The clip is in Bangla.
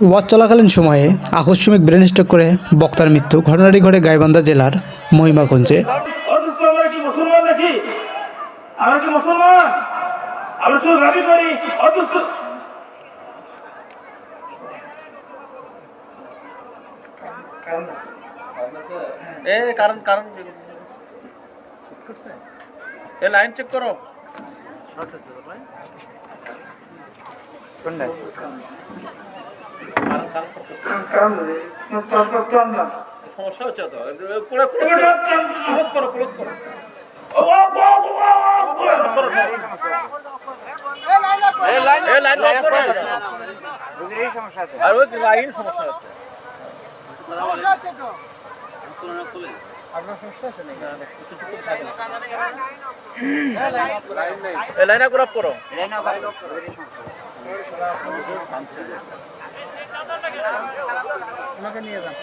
ওয়াচ চলাকালীন সময়ে আকস্মিক ব্রেন স্ট্রোক করে বক্তার মৃত্যু ঘটনাটি ঘটে গাইবান্ধা জেলার মহিমাগঞ্জে। অথচ আমরা কি মুসলমান নাকি আমরা কি মুসলমান আমরা শুধু দাবি করি অথচ এ কারণ কারণ এ লাইন চেক করো কারণ কারণ সমস্যা হচ্ছে তো ক্লোজ করো ক্লোজ করো লাইন লাইন করো আর ওই লাইন সমস্যা হচ্ছে এই লাইন গ্রাফ করো। ওনাকে নিয়ে যান